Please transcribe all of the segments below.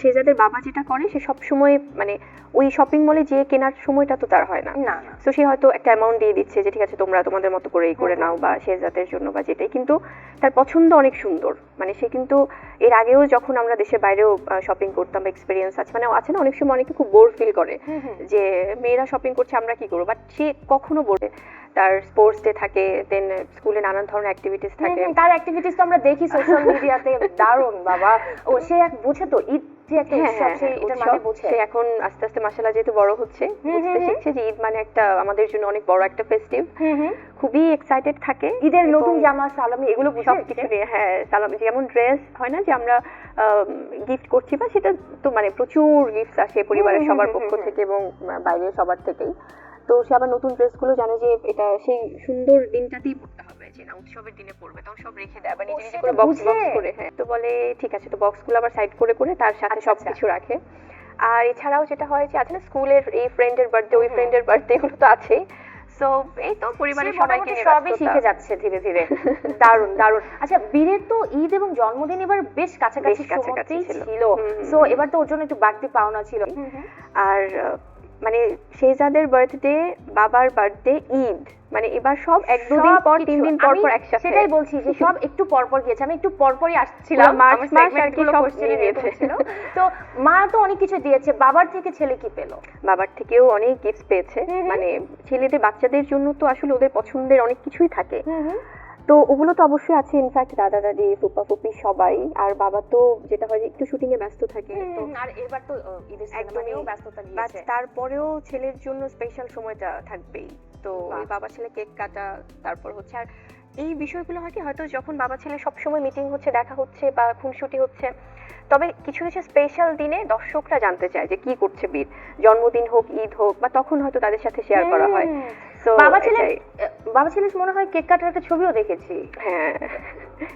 শেজাদের বাবা যেটা করে সে সব সময় মানে ওই শপিং মলে যে কেনার সময়টা তো তার হয় না। না তো সে হয়তো একটা অ্যামাউন্ট দিয়ে দিচ্ছে যে ঠিক আছে তোমরা তোমাদের মতো করে এই করে নাও বা শেজাদের জন্য বা যেটাই। কিন্তু তার পছন্দ অনেক সুন্দর। মানে সে কিন্তু এর আগেও যখন আমরা দেশের বাইরেও শপিং করতাম বা এক্সপিরিয়েন্স আছে মানে আছে না অনেক সময় অনেকে খুব বোর ফিল করে। যে মেয়েরা শপিং করছে আমরা কি করব? বাট সে কখনো বলে তার স্পোর্টস ডে থাকে দেন স্কুলে নানান ধরনের অ্যাক্টিভিটিস থাকে। তার অ্যাক্টিভিটিস তো আমরা দেখি সোশ্যাল মিডিয়াতে দারুণ বাবা। ও সে এক বোঝে তো ঈদ যে একটা হ্যাঁ, উৎসব হ্যাঁ, সে এটা মানে বোঝে। সে এখন আস্তে আস্তে মাসালা যেহেতু বড় হচ্ছে বুঝতে শিখছে যে ঈদ মানে একটা আমাদের জন্য অনেক বড় একটা ফেস্টিভ হুম, হুম। খুবই এক্সাইটেড থাকে। ঈদের নতুন জামা সালামি এগুলো সব কিছু নিয়ে হ্যাঁ সালাম যেমন ড্রেস হয় না যে আমরা গিফট করছি বা সেটা তো মানে প্রচুর গিফট আসে পরিবারের সবার পক্ষ থেকে এবং আহ, বাইরের সবার থেকেই। তো সে আবার নতুন ড্রেসগুলো জানে যে এটা সেই সুন্দর দিনটাতেই পড়তে হবে যে না উৎসবের দিনে পড়বে তখন সব রেখে দেয় বা নিজে নিজে করে বক্স বক্স করে হ্যাঁ। তো বলে ঠিক আছে তো বক্সগুলো আবার সাইড করে করে তার সাথে আচ্ছা, সব আচ্ছা। কিছু রাখে। আর এছাড়াও যেটা হয় যে আছে না স্কুলের এই ফ্রেন্ডের বার্থডে ওই ফ্রেন্ডের বার্থডে এগুলো তো আছেই। সো এই তো পরিবারের সবাইকে সবই শিখে যাচ্ছে ধীরে ধীরে। দারুণ দারুণ। আচ্ছা বীরের তো ঈদ এবং জন্মদিন এবার বেশ কাছাকাছি সময়তেই ছিল। সো এবার তো ওর জন্য একটু বাড়তি পাওনা ছিল। আর মানে শেহজাদের বার্থডে বাবার বার্থডে ঈদ। মানে এবার সব এক দুদিন পর তিন দিন পর পর একসাথে। সেটাই বলছি যে সব একটু পর পর গিয়েছে। আমি একটু পর পরই আসছিলাম। মার্চ মাস আর কি সব নিয়ে এরকম তো মা তো অনেক কিছু দিয়েছে। বাবার থেকে ছেলে কি পেল? বাবার থেকেও অনেক গিফট পেয়েছে। মানে ছেলেদের বাচ্চাদের জন্য তো আসলে ওদের পছন্দের অনেক কিছুই থাকে। তো ওগুলো তো অবশ্যই আছে ইনফ্যাক্ট দাদা দাদি ফুপা ফুপি সবাই। আর বাবা তো যেটা হয় যে একটু শুটিং এ ব্যস্ত থাকে তো আর এবার তো ঈদের সিনেমাতেও ব্যস্ততা গিয়েছে তারপরেও ছেলের জন্য স্পেশাল সময়টা থাকবেই। তো। বাবা ছেলে কেক কাটা তারপর হচ্ছে আর এই বিষয়গুলো হয় কি হয়তো যখন বাবা ছেলে সব সময় মিটিং হচ্ছে দেখা হচ্ছে বা খুনসুটি হচ্ছে তবে কিছু কিছু স্পেশাল দিনে দর্শকরা জানতে চায় যে কি করছে বীর। জন্মদিন হোক ঈদ হোক বা তখন হয়তো তাদের সাথে শেয়ার করা হয়। বাবা ছেলে বাবা ছেলে মনে হয় কেক কাটার একটা ছবিও দেখেছি। হ্যাঁ।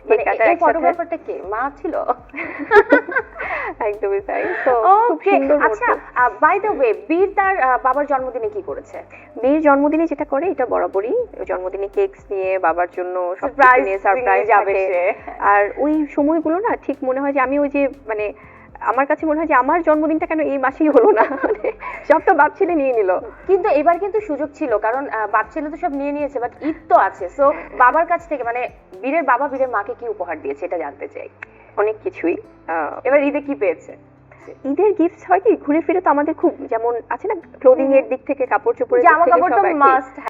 মানে ফটোগ্রাফারটা কে? মা ছিল। একদমই তাই। তো ওকে আচ্ছা বাই দ্য ওয়ে বীর তার বাবার জন্মদিনে কি করেছে? বীর জন্মদিনে যেটা করে এটা বরাবরই। জন্মদিনে কেকস নিয়ে বাবার জন্য Surprise নিয়ে সারপ্রাইজ যাবে আর ওই সময়গুলো না ঠিক মনে হয় যে আমি ওই যে মানে আমার কাছে মনে হয় যে আমার জন্মদিনটা কেন এই মাসেই হলো না? মানে সব তো বাপ ছেলে নিয়ে নিল। কিন্তু এবার কিন্তু সুযোগ ছিল কারণ বাপ ছেলে তো সব নিয়ে নিয়েছে বাট ঈদ তো আছে। সো বাবার কাছ থেকে মানে বীরের বাবা বীরের মাকে কি উপহার দিয়েছে এটা জানতে চাই। অনেক কিছুই। এবার ঈদে কি পেয়েছে? ঈদের গিফট হয় কি? ঘুরে ফিরে তো আমাদের খুব যেমন আছে না ক্লোদিং এর দিক থেকে কাপড় চোপড়ের জামা কাপড় তো মাস্ট